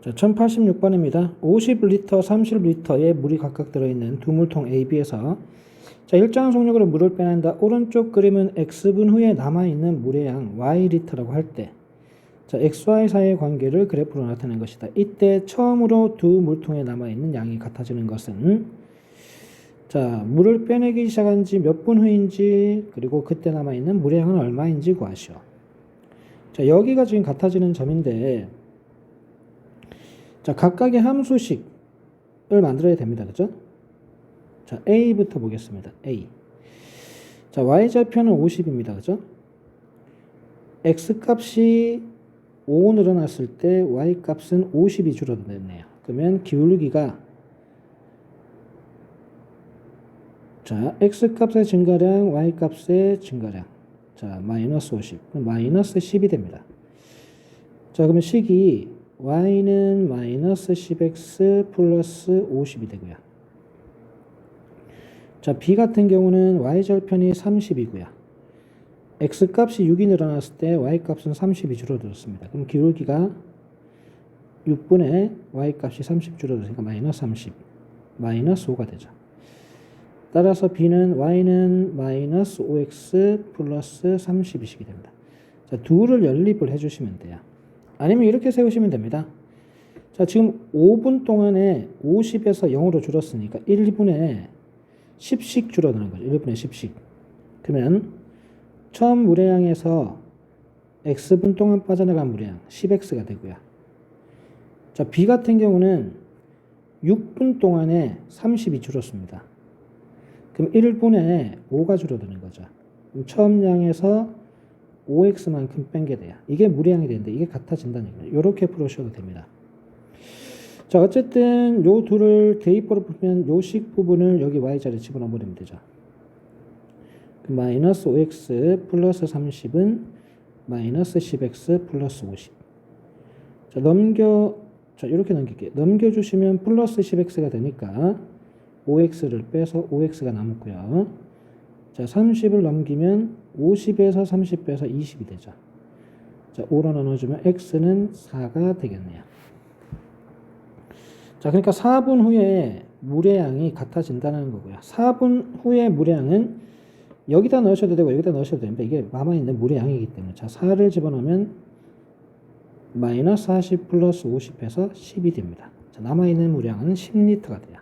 자, 1086번입니다. 50리터, 30리터의 물이 각각 들어있는 두 물통 A, B에서 자, 일정한 속력으로 물을 빼낸다. 오른쪽 그림은 X분 후에 남아있는 물의 양 Y리터라고 할 때, 자, XY 사이의 관계를 그래프로 나타낸 것이다. 이때 처음으로 두 물통에 남아있는 양이 같아지는 것은 자, 물을 빼내기 시작한 지 몇 분 후인지, 그리고 그때 남아있는 물의 양은 얼마인지 구하시오. 자, 여기가 지금 같아지는 점인데, 자, 각각의 함수식을 만들어야 됩니다. 그죠? 자, A부터 보겠습니다. A. 자, Y좌표는 50입니다. 그죠? X 값이 5 늘어났을 때 Y 값은 50이 줄어들었네요. 그러면 기울기가 자, X 값의 증가량, Y 값의 증가량. 자, 마이너스 50. 마이너스 10이 됩니다. 자, 그러면 식이 y는 마이너스 10x 플러스 50이 되고요. 자, b 같은 경우는 y절편이 30이고요. x 값이 6이 늘어났을 때 y 값은 30이 줄어들었습니다. 그럼 기울기가 6분의 y 값이 30 줄어들으니까 마이너스 30, 마이너스 5가 되죠. 따라서 b는 y는 마이너스 5x 플러스 30이시게 됩니다. 자, 둘을 연립을 해주시면 돼요. 아니면 이렇게 세우시면 됩니다. 자, 지금 5분 동안에 50에서 0으로 줄었으니까 1분에 10씩 줄어드는 거죠. 1분에 10씩. 그러면 처음 물의양에서 x분 동안 빠져나간 물의양 10x가 되고요. 자, b 같은 경우는 6분 동안에 30이 줄었습니다. 그럼 1분에 5가 줄어드는 거죠. 처음 양에서 5x만큼 뺀 게 돼요. 이게 무리양이 되는데 이게 같아진다는 얘기예요. 이렇게 풀으셔도 됩니다. 자, 어쨌든 요 둘을 대입으로 풀면 요식 부분을 여기 y자리에 집어넣어 버리면 되죠. 그 마이너스 5x 플러스 30은 마이너스 10x 플러스 50. 자, 넘겨, 자, 이렇게 넘길게요. 넘겨주시면 플러스 10x가 되니까 5x를 빼서 5x가 남고요. 자, 30을 넘기면 50에서 30 빼서 20이 되죠. 자, 5로 나눠주면 x는 4가 되겠네요. 자, 그러니까 4분 후에 물의 양이 같아진다는 거고요. 4분 후에 물의 양은 여기다 넣으셔도 되고 여기다 넣으셔도 됩니다. 이게 남아있는 물의 양이기 때문에. 자, 4를 집어넣으면 마이너스 40 플러스 50 해서 10이 됩니다. 자, 남아있는 물량은 10리터가 돼요.